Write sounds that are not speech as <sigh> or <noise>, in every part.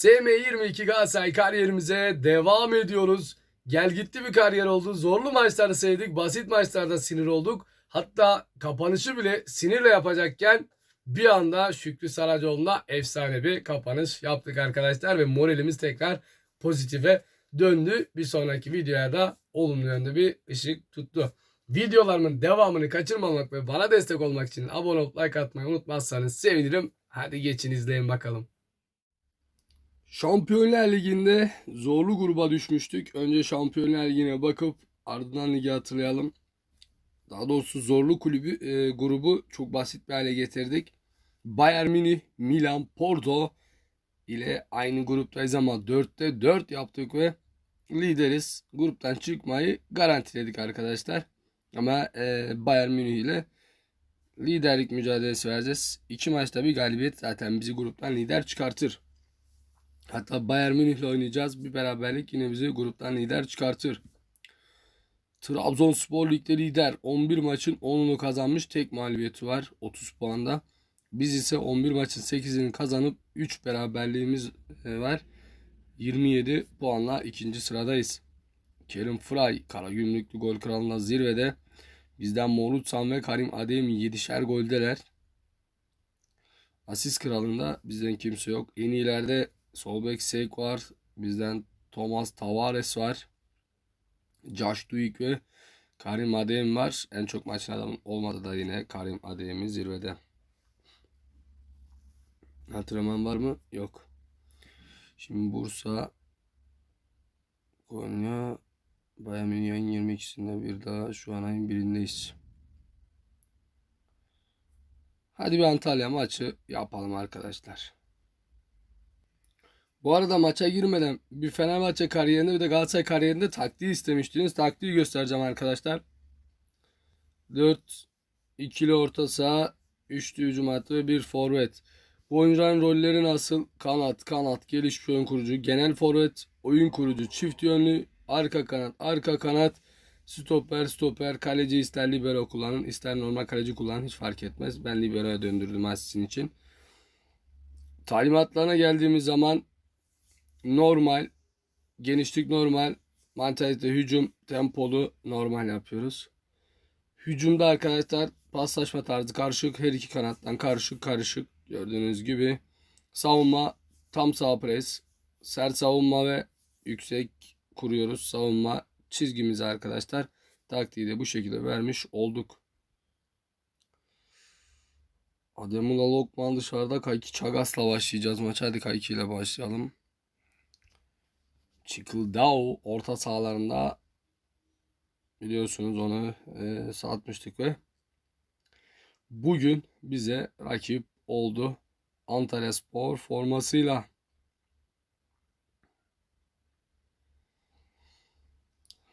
SM22 Galatasaray kariyerimize devam ediyoruz. Gel gitti bir kariyer oldu. Zorlu maçları sevdik. Basit maçlarda sinir olduk. Hatta kapanışı bile sinirle yapacakken bir anda Şükrü Saracoğlu'na efsane bir kapanış yaptık arkadaşlar. Ve moralimiz tekrar pozitife döndü. Bir sonraki videoya da olumlu yönde bir ışık tuttu. Videolarımın devamını kaçırmamak ve bana destek olmak için abone olup like atmayı unutmazsanız sevinirim. Hadi geçin izleyin bakalım. Şampiyonlar Ligi'nde zorlu gruba düşmüştük. Önce Şampiyonlar Ligi'ne bakıp ardından ligi hatırlayalım. Daha doğrusu zorlu kulübü e, grubu çok basit bir hale getirdik. Bayern Münih, Milan, Porto ile aynı gruptayız ama 4'te 4 yaptık ve lideriz. Gruptan çıkmayı garantiledik arkadaşlar. Ama e, Bayern Münih ile liderlik mücadelesi vereceğiz. İki maçta bir galibiyet zaten bizi gruptan lider çıkartır. Hatta Bayern Münih'le oynayacağız. Bir beraberlik yine bizi gruptan lider çıkartır. Trabzonspor ligde lider. 11 maçın 10'unu kazanmış. Tek mağlubiyeti var 30 puanda. Biz ise 11 maçın 8'ini kazanıp 3 beraberliğimiz e, var. 27 puanla ikinci sıradayız. Kerim Fry Karagümrüklü gol kralına zirvede. Bizden Morut San ve Karim Ademi 7'şer goldeler. Asist kralında bizden kimse yok. En iyilerde sol bek Seyk var. Bizden Thomas Tavares var. Josh Duik ve Karim Adeyemi var. En çok maçın adamı olmadı da yine Karim Adeyemi zirvede. Hatırlaman var mı? Yok. Şimdi Bursa Konya Bayern Münih ayın 22'sinde bir daha şu an ayın birindeyiz. Hadi bir Antalya maçı yapalım arkadaşlar. Bu arada maça girmeden bir Fenerbahçe kariyerinde bir de Galatasaray kariyerinde taktiği istemiştiniz. Taktiği göstereceğim arkadaşlar. 4 ikili orta saha, üçlü hücum hattı ve bir forvet. Bu oyuncuların rolleri nasıl? Kanat, kanat, gelişmiş oyun kurucu, genel forvet, oyun kurucu, çift yönlü, arka kanat, arka kanat, stoper, stoper, kaleci ister libero kullanın, ister normal kaleci kullanın hiç fark etmez. Ben libero'ya döndürdüm sizin için. Talimatlarına geldiğimiz zaman normal, genişlik normal, mantalite hücum, tempolu normal yapıyoruz. Hücumda arkadaşlar paslaşma tarzı karışık, her iki kanattan karışık karışık gördüğünüz gibi. Savunma tam sağ pres, sert savunma ve yüksek kuruyoruz savunma çizgimizi arkadaşlar. Taktiği de bu şekilde vermiş olduk. Ademula Lokman dışarıda Kayki Çagas'la başlayacağız maça. Hadi Kayki ile başlayalım. Çıkıldao orta sahalarında biliyorsunuz onu e, satmıştık ve bugün bize rakip oldu. Antalya Spor formasıyla.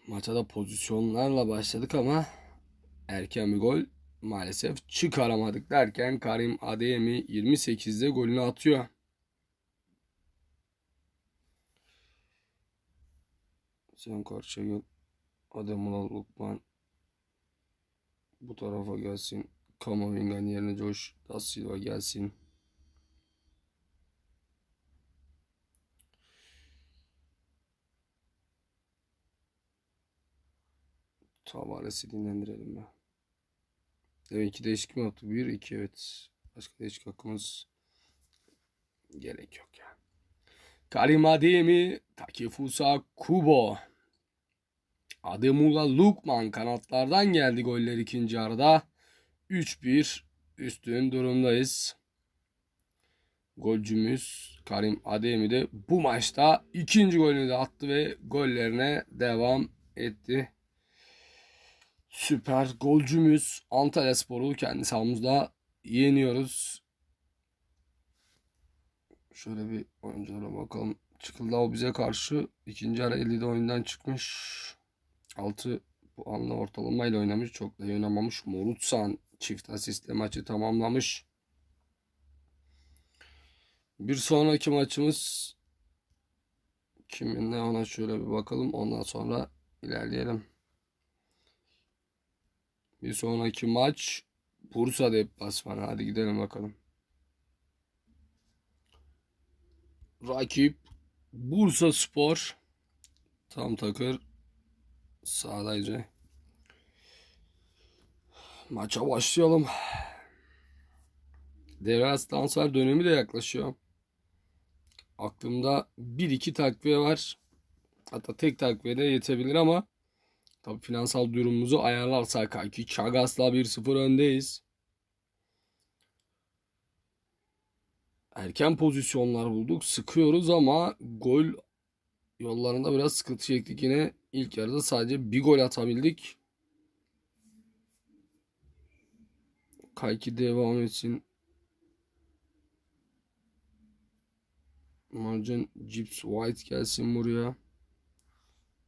Maça da pozisyonlarla başladık ama erken bir gol maalesef çıkaramadık derken Karim Adeyemi 28'de golünü atıyor. Sen karşıya gel. Ademula Lukman bu tarafa gelsin. Kamavingan yerine Josh Da Silva gelsin. Tavares'i dinlendirelim ya. Demek ki değişik mi yaptı? Bir, iki evet. Başka değişik hakkımız gerek yok ya. Karim Adeyemi, Takefusa Kubo. Ademula Lukman kanatlardan geldi goller ikinci yarıda. 3-1 üstün durumdayız. Golcümüz Karim Ademi de bu maçta ikinci golünü de attı ve gollerine devam etti. Süper golcümüz Antalya Spor'u kendi sahamızda yeniyoruz. Şöyle bir oyunculara bakalım. Çıkıldao bize karşı ikinci ara 50'de oyundan çıkmış. 6 puanla ortalamayla oynamış. Çok da oynamamış. Morutsan çift asistle maçı tamamlamış. Bir sonraki maçımız kiminle ona şöyle bir bakalım. Ondan sonra ilerleyelim. Bir sonraki maç Bursa deplasmanı. Hadi gidelim bakalım. Rakip Bursa Spor. Tam takır. Sağdaydı. Maça başlayalım. Devre transfer dönemi de yaklaşıyor. Aklımda 1-2 takviye var. Hatta tek takviye de yetebilir ama tabii finansal durumumuzu ayarlarsak kanki Chagas'la 1-0 öndeyiz. Erken pozisyonlar bulduk. Sıkıyoruz ama gol yollarında biraz sıkıntı çektik yine. İlk yarıda sadece bir gol atabildik. Kayki devam etsin. Marcan Gibbs White gelsin buraya.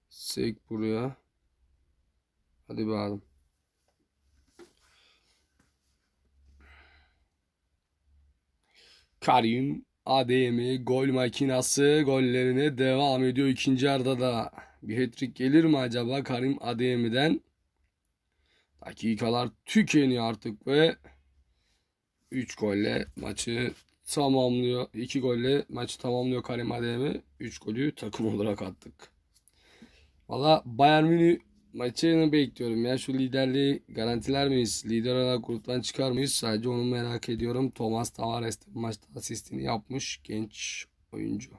Sek buraya. Hadi bakalım. Karim ADM gol makinası gollerine devam ediyor ikinci yarıda da. Bir hat-trick gelir mi acaba Karim ADM'den? Dakikalar tükeniyor artık ve 3 golle maçı tamamlıyor. 2 golle maçı tamamlıyor Karim ADM. 3 golü takım olarak attık. Valla Bayern Münih maçını bekliyorum ya. Şu liderliği garantiler miyiz? Lider olarak gruptan çıkar mıyız? Sadece onu merak ediyorum. Thomas Tavares de maçta asistini yapmış. Genç oyuncu.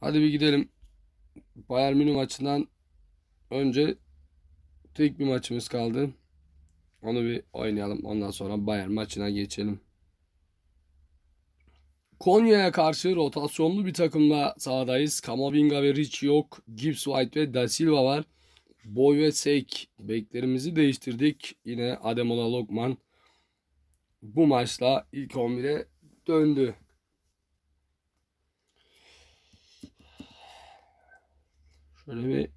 Hadi bir gidelim. Bayern Münih maçından önce tek bir maçımız kaldı. Onu bir oynayalım. Ondan sonra Bayern maçına geçelim. Konya'ya karşı rotasyonlu bir takımla sahadayız. Kamavinga ve Rich yok. Gibbs White ve Da Silva var. Boy ve Sek beklerimizi değiştirdik. Yine Ademola Lokman bu maçla ilk 11'e döndü. Şöyle bir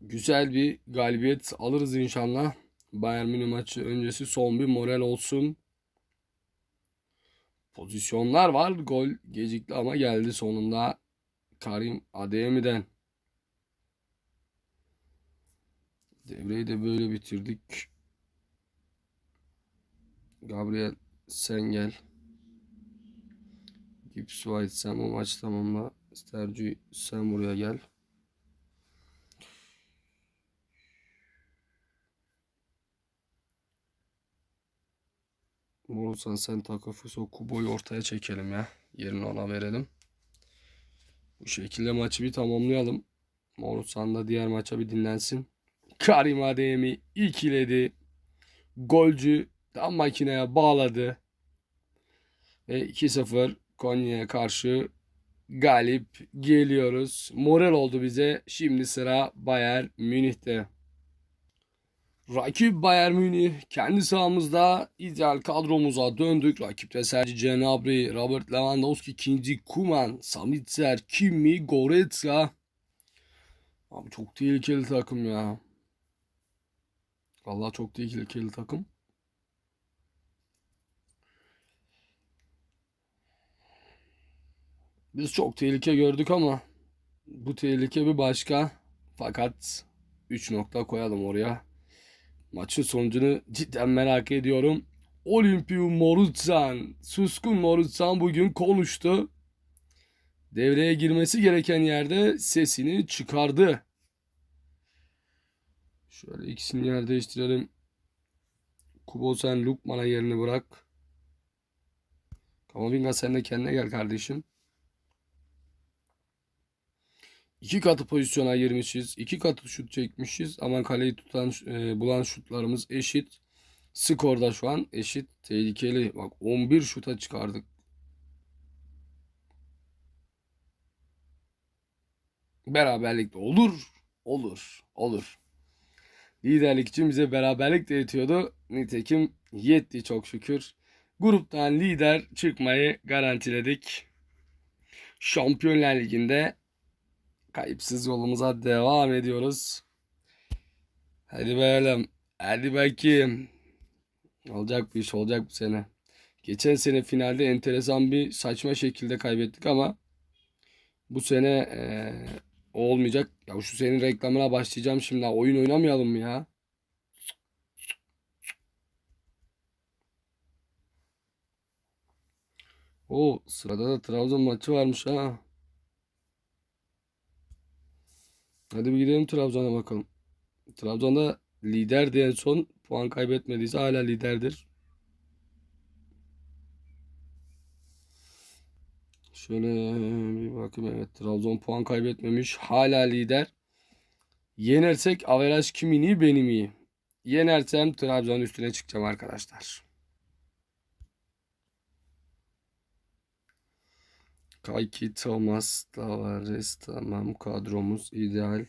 güzel bir galibiyet alırız inşallah. Bayern Münih maçı öncesi son bir moral olsun. Pozisyonlar var. Gol gecikti ama geldi sonunda. Karim Adeyemi'den. Devreyi de böyle bitirdik. Gabriel sen gel. Gibbs White sen bu maç tamamla. Sterci sen buraya gel. Morutsan sen Takafuso Kubo'yu ortaya çekelim ya. Yerini ona verelim. Bu şekilde maçı bir tamamlayalım. Morutsan da diğer maça bir dinlensin. Karim Adeyemi ikiledi. Golcü tam makineye bağladı. Ve 2-0 Konya'ya karşı galip geliyoruz. Moral oldu bize. Şimdi sıra Bayern Münih'te. Rakip Bayern Münih kendi sahamızda ideal kadromuza döndük. Rakipte Sergi Gnabry, Robert Lewandowski, Kinci Kuman, Samitzer, Kimi, Goretzka. Abi çok tehlikeli takım ya. Vallahi çok tehlikeli takım. Biz çok tehlike gördük ama bu tehlike bir başka. Fakat 3 nokta koyalım oraya. Maçın sonucunu cidden merak ediyorum. Olimpiu Morutsan, Suskun Morutsan bugün konuştu. Devreye girmesi gereken yerde sesini çıkardı. Şöyle ikisini yer değiştirelim. Kubo sen Lukman'a yerini bırak. Kamavinga sen de kendine gel kardeşim. İki katı pozisyona girmişiz. iki katı şut çekmişiz. Ama kaleyi tutan e, bulan şutlarımız eşit. Skorda şu an eşit. Tehlikeli. Bak 11 şuta çıkardık. Beraberlik de olur. Olur. Olur. Liderlik için bize beraberlik de yetiyordu. Nitekim yetti çok şükür. Gruptan lider çıkmayı garantiledik. Şampiyonlar Ligi'nde Kayıpsız yolumuza devam ediyoruz. Hadi bakalım. Hadi bakayım. Olacak bir iş olacak bu sene. Geçen sene finalde enteresan bir saçma şekilde kaybettik ama bu sene ee, olmayacak. Ya şu senin reklamına başlayacağım şimdi. Oyun oynamayalım mı ya? O sırada da Trabzon maçı varmış ha. Hadi bir gidelim Trabzon'a bakalım. Trabzon'da liderdi en son. Puan kaybetmediyse hala liderdir. Şöyle bir bakayım. Evet Trabzon puan kaybetmemiş. Hala lider. Yenersek averaj kimin iyi benim iyi. Yenersem Trabzon üstüne çıkacağım arkadaşlar. Kayki, Thomas, Tavares tamam kadromuz ideal.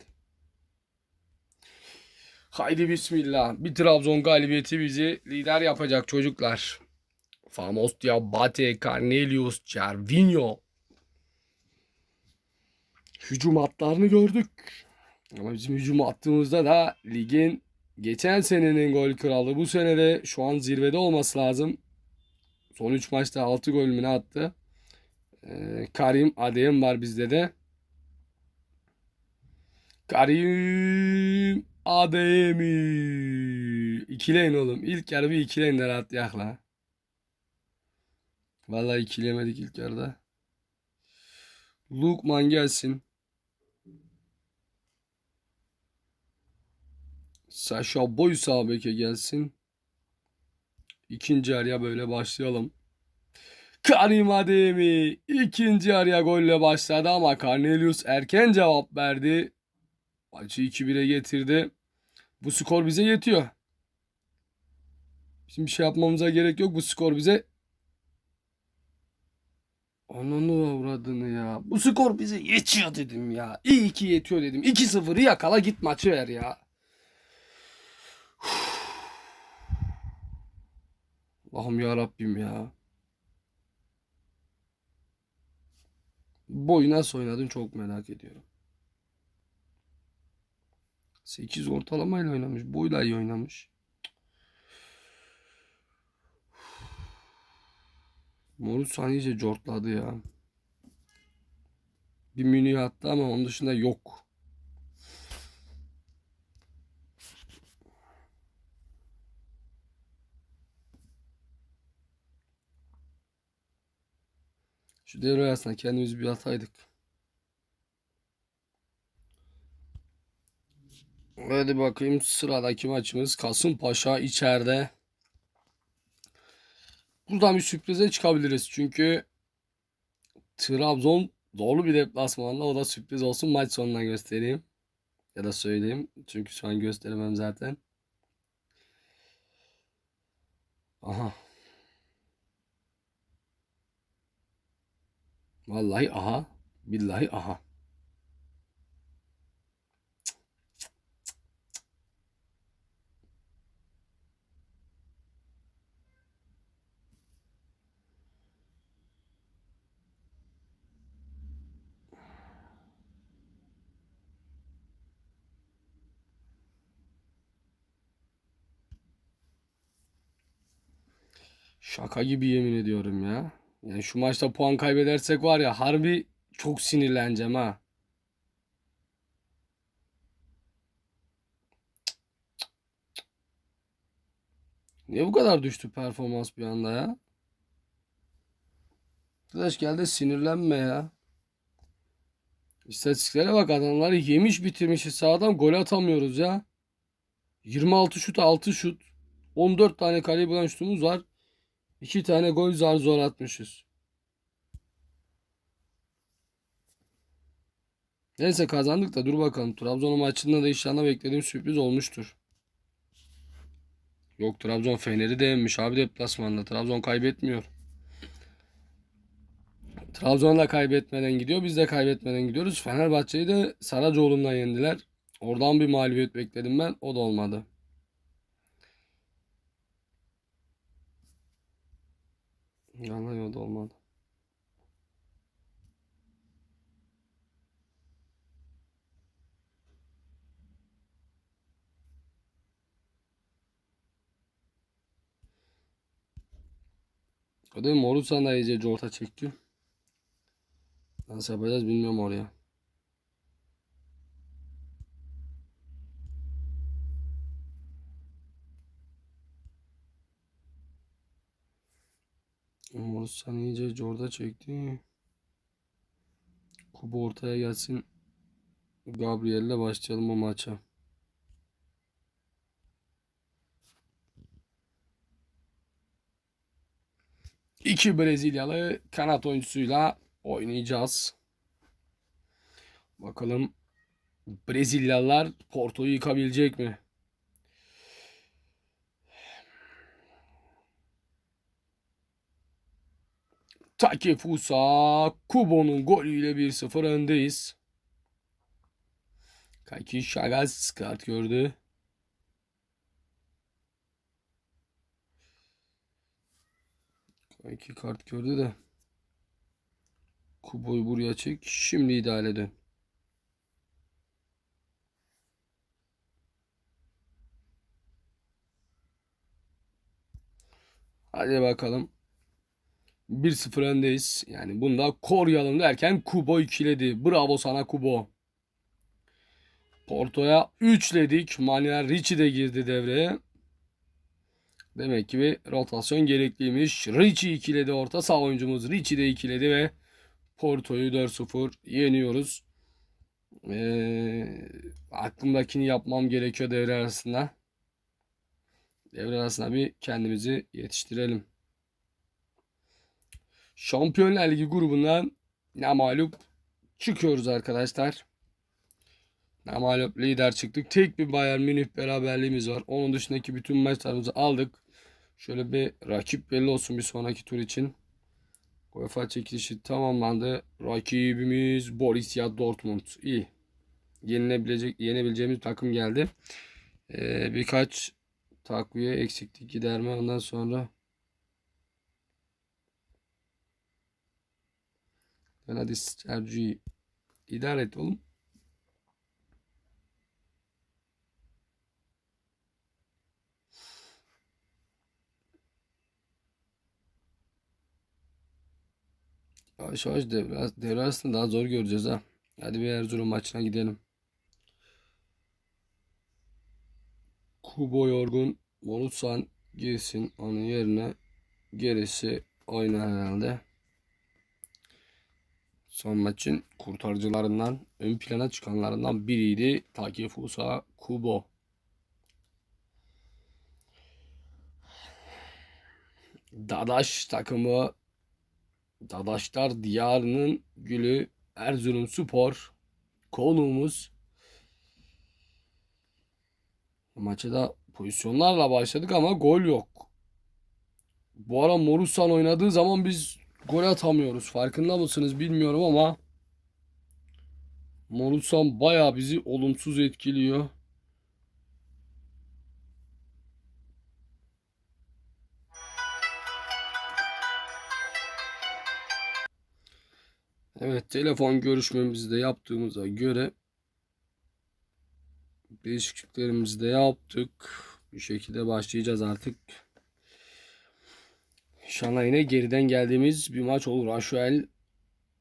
Haydi bismillah. Bir Trabzon galibiyeti bizi lider yapacak çocuklar. Famos Diabate, Cornelius, Cervinho. Hücum hatlarını gördük. Ama bizim hücum attığımızda da ligin geçen senenin gol kralı bu senede şu an zirvede olması lazım. Son 3 maçta 6 gol attı? Ee, Karim Adeyem var bizde de. Karim Adeyemi. İkileyin oğlum. İlk yarı bir ikileyin de rahat yakla. Vallahi ikilemedik ilk yarıda. Lukman gelsin. Sasha Boy sağ gelsin. İkinci yarıya böyle başlayalım. Karim Ademi ikinci yarıya golle başladı ama Cornelius erken cevap verdi. Maçı 2-1'e getirdi. Bu skor bize yetiyor. Şimdi bir şey yapmamıza gerek yok. Bu skor bize Ananı avradını ya. Bu skor bize yetiyor dedim ya. İyi ki yetiyor dedim. 2-0'ı yakala git maçı ver ya. Allah'ım ya Rabbim ya. Boyu nasıl oynadın çok merak ediyorum. 8 ortalamayla oynamış. Boyla iyi oynamış. Morutsan iyice cortladı ya. Bir mini attı ama onun dışında yok. Şu devre arasında kendimizi bir ataydık. Hadi bakayım sıradaki maçımız Kasımpaşa içeride. Buradan bir sürprize çıkabiliriz. Çünkü Trabzon dolu bir deplasmanla o da sürpriz olsun maç sonuna göstereyim. Ya da söyleyeyim. Çünkü şu an gösteremem zaten. Aha. Vallahi aha. Billahi aha. Şaka gibi yemin ediyorum ya. Yani şu maçta puan kaybedersek var ya harbi çok sinirleneceğim ha. Niye bu kadar düştü performans bir anda ya? Arkadaş gel de sinirlenme ya. İstatistiklere bak adamları yemiş bitirmişiz sağdan gol atamıyoruz ya. 26 şut 6 şut. 14 tane kaleyi bulan şutumuz var. 2 tane gol zar zor atmışız. Neyse kazandık da dur bakalım. Trabzon maçında da inşallah beklediğim sürpriz olmuştur. Yok Trabzon Fener'i de yenmiş abi deplasmanda. Trabzon kaybetmiyor. Trabzon da kaybetmeden gidiyor. Biz de kaybetmeden gidiyoruz. Fenerbahçe'yi de Saracoğlu'ndan yendiler. Oradan bir mağlubiyet bekledim ben. O da olmadı. Vallahi o da olmadı. O da Morusan da iyice corta çekti. Nasıl yapacağız bilmiyorum oraya. Morusan iyice corda çekti. Kuba ortaya gelsin. Gabriel'le başlayalım o maça. İki Brezilyalı kanat oyuncusuyla oynayacağız. Bakalım Brezilyalılar Porto'yu yıkabilecek mi? Takefusa Kubo'nun golüyle 1-0 öndeyiz. Kaki Şagaz kart gördü. Kaki kart gördü de. Kubo'yu buraya çek. Şimdi idare edin. Hadi bakalım. 1-0 öndeyiz. Yani bunda koruyalım derken Kubo ikiledi. Bravo sana Kubo. Porto'ya 3'ledik. Manuel Ricci de girdi devreye. Demek ki bir rotasyon gerekliymiş. Ricci ikiledi orta saha oyuncumuz. Ricci de ikiledi ve Porto'yu 4-0 yeniyoruz. Ee, aklımdakini yapmam gerekiyor devre arasında. Devre arasında bir kendimizi yetiştirelim. Şampiyonlar Ligi grubundan ne mağlup çıkıyoruz arkadaşlar. Ne mağlup lider çıktık. Tek bir Bayern Münih beraberliğimiz var. Onun dışındaki bütün maçlarımızı aldık. Şöyle bir rakip belli olsun bir sonraki tur için. UEFA çekilişi tamamlandı. Rakibimiz Borussia Dortmund. İyi. Yenilebilecek, yenebileceğimiz takım geldi. Ee, birkaç takviye eksiklik giderme ondan sonra Ben hadi Sergio'yu idare et oğlum. Yavaş yavaş devre, devre arasında daha zor göreceğiz ha. Hadi bir Erzurum maçına gidelim. Kubo yorgun. Volutsan girsin onun yerine gerisi oynar herhalde. Son maçın kurtarıcılarından ön plana çıkanlarından biriydi Takefusa Kubo. Dadaş takımı Dadaşlar diyarının gülü Erzurum Spor konuğumuz. Maça da pozisyonlarla başladık ama gol yok. Bu ara Morusan oynadığı zaman biz gol atamıyoruz. Farkında mısınız bilmiyorum ama Morusan baya bizi olumsuz etkiliyor. Evet telefon görüşmemizi de yaptığımıza göre değişikliklerimizi de yaptık. Bir şekilde başlayacağız artık. İnşallah geriden geldiğimiz bir maç olur. Aşuel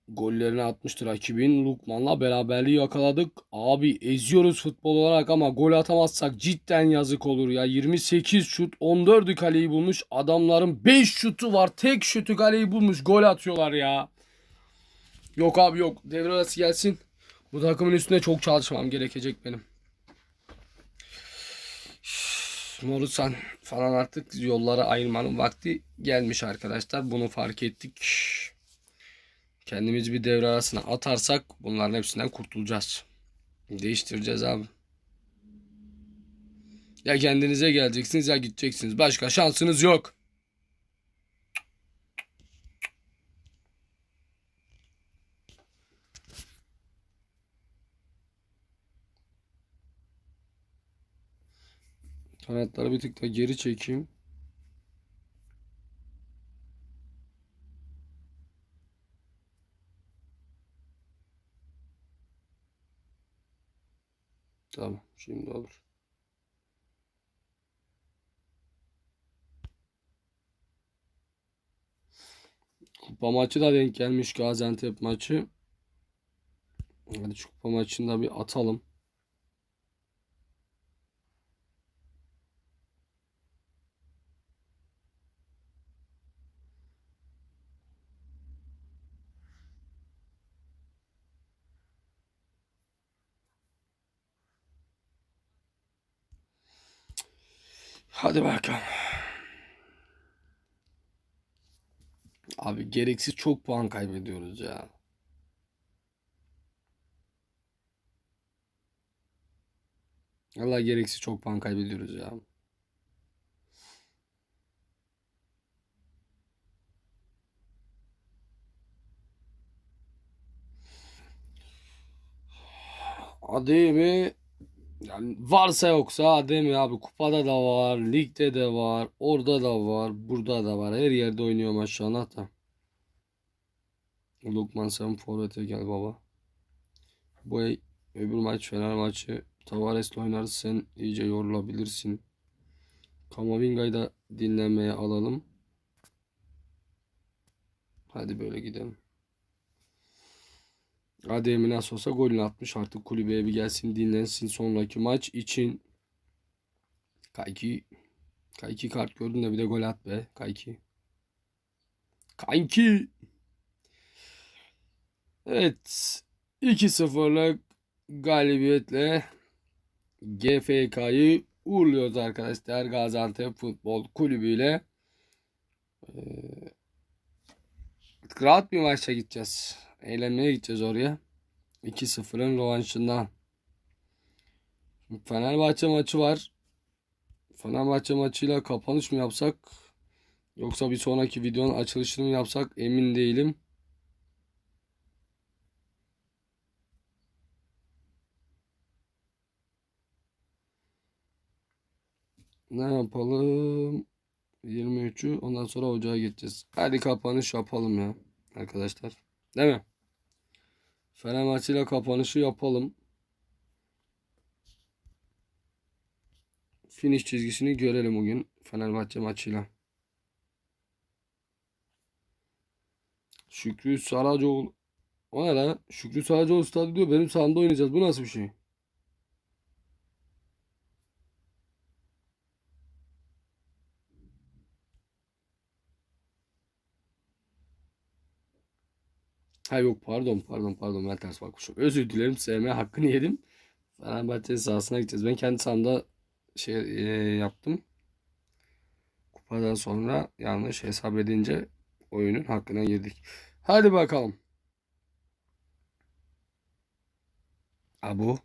gollerini atmıştır rakibin. Lukman'la beraberliği yakaladık. Abi eziyoruz futbol olarak ama gol atamazsak cidden yazık olur ya. 28 şut 14'ü kaleyi bulmuş. Adamların 5 şutu var. Tek şutu kaleyi bulmuş. Gol atıyorlar ya. Yok abi yok. Devre arası gelsin. Bu takımın üstünde çok çalışmam gerekecek benim. Morusan falan artık yollara ayırmanın vakti gelmiş arkadaşlar. Bunu fark ettik. Kendimizi bir devre arasına atarsak bunların hepsinden kurtulacağız. Değiştireceğiz abi. Ya kendinize geleceksiniz ya gideceksiniz. Başka şansınız yok. Kanatları bir tık da geri çekeyim. Tamam şimdi olur. Kupa maçı da denk gelmiş Gaziantep maçı. Hadi şu kupa maçını da bir atalım. Hadi bakalım. Abi gereksiz çok puan kaybediyoruz ya. Allah gereksiz çok puan kaybediyoruz ya. Ademi yani varsa yoksa Ademi abi kupada da var, ligde de var, orada da var, burada da var. Her yerde oynuyor maşallah da. Lokman sen forvete gel baba. Bu öbür maç Fener maçı Tavares'le oynarız sen iyice yorulabilirsin. Kamavinga'yı da dinlenmeye alalım. Hadi böyle gidelim. Adem'i nasıl olsa golünü atmış artık kulübeye bir gelsin dinlensin sonraki maç için. Kayki Kayki kart gördün de bir de gol at be Kayki. Kanki. Evet 2-0'lık galibiyetle GFK'yı uğurluyoruz arkadaşlar Gaziantep Futbol Kulübü ile. Ee, rahat bir maçta gideceğiz. Eğlenmeye gideceğiz oraya. 2-0'ın rövanşından. Şimdi Fenerbahçe maçı var. Fenerbahçe maçıyla kapanış mı yapsak? Yoksa bir sonraki videonun açılışını mı yapsak? Emin değilim. Ne yapalım? 23'ü ondan sonra ocağa geçeceğiz. Hadi kapanış yapalım ya arkadaşlar. Değil mi? Fenerbahçe ile kapanışı yapalım. Finish çizgisini görelim bugün Fenerbahçe maçıyla. Şükrü Saracoğlu. O ne lan? Şükrü Saracoğlu stadı diyor. Benim sahamda oynayacağız. Bu nasıl bir şey? Ha yok pardon pardon pardon ben ters bakmışım. Özür dilerim sevme hakkını yedim. Fenerbahçe sahasına gideceğiz. Ben kendi sahamda şey e, yaptım. Kupadan sonra yanlış hesap edince oyunun hakkına girdik. Hadi bakalım. Abu.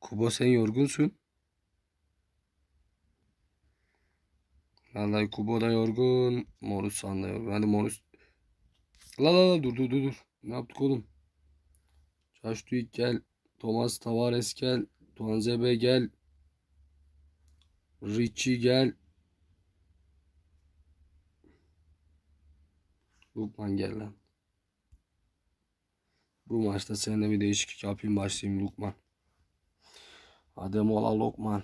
Kubo sen yorgunsun. Vallahi Kubo da yorgun. Morus da yorgun. Hadi Morus. La la la dur dur dur dur. Ne yaptık oğlum? Duik gel. Thomas Tavares gel. Tuanzebe gel. Richie gel. Lukman gel lan. Bu maçta seninle bir değişiklik yapayım başlayayım Lukman. Adem ola Lokman.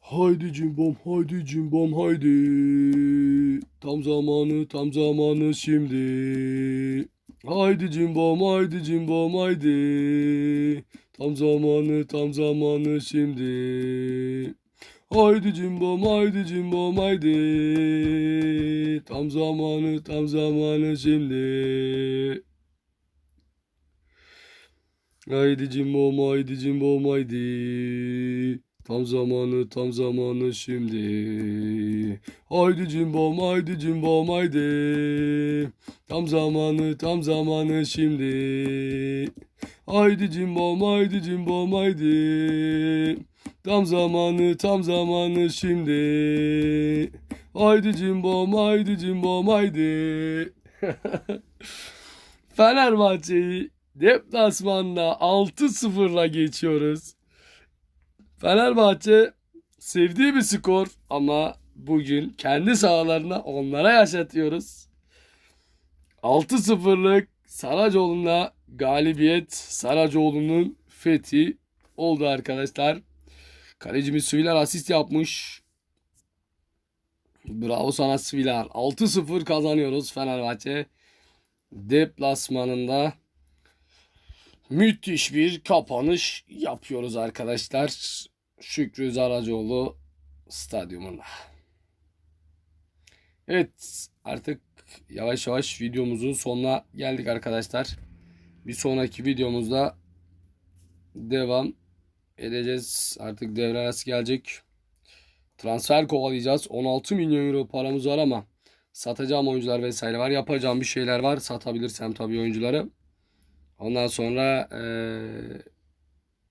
Haydi cimbom haydi cimbom haydi. Tam zamanı tam zamanı şimdi. Haydi cimbom haydi cimbom haydi. Tam zamanı tam zamanı şimdi. Haydi cimbom haydi cimbom haydi. Tam zamanı tam zamanı şimdi. Haydi cimbom haydi cimbom haydi. Tam zamanı tam zamanı şimdi. Haydi cimbom haydi cimbom haydi. Tam zamanı tam zamanı şimdi. Haydi cimbom haydi cimbom haydi. Tam zamanı tam zamanı şimdi. Haydi cimbom haydi cimbom haydi. <laughs> Fenerbahçe'yi deplasmanda 6-0'la geçiyoruz. Fenerbahçe sevdiği bir skor ama bugün kendi sahalarına onlara yaşatıyoruz. 6-0'lık Saracoğlu'na galibiyet Saracoğlu'nun fethi oldu arkadaşlar. Kalecimiz Süviler asist yapmış. Bravo sana Süviler. 6-0 kazanıyoruz Fenerbahçe. Deplasmanında müthiş bir kapanış yapıyoruz arkadaşlar. Şükrü Zaracoğlu stadyumunda. Evet artık yavaş yavaş videomuzun sonuna geldik arkadaşlar. Bir sonraki videomuzda devam edeceğiz. Artık devre arası gelecek. Transfer kovalayacağız. 16 milyon euro paramız var ama satacağım oyuncular vesaire var. Yapacağım bir şeyler var. Satabilirsem tabii oyuncuları. Ondan sonra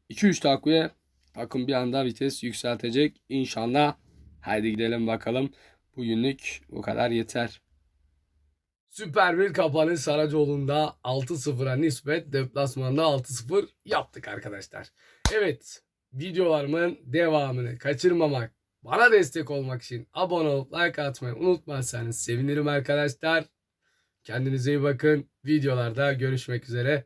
2-3 takviye takım bir anda vites yükseltecek. İnşallah. Haydi gidelim bakalım. Bugünlük bu kadar yeter. Süper bir kapanış Saracoğlu'nda 6-0'a nispet deplasmanda 6-0 yaptık arkadaşlar. Evet videolarımın devamını kaçırmamak, bana destek olmak için abone olup like atmayı unutmazsanız sevinirim arkadaşlar. Kendinize iyi bakın. Videolarda görüşmek üzere.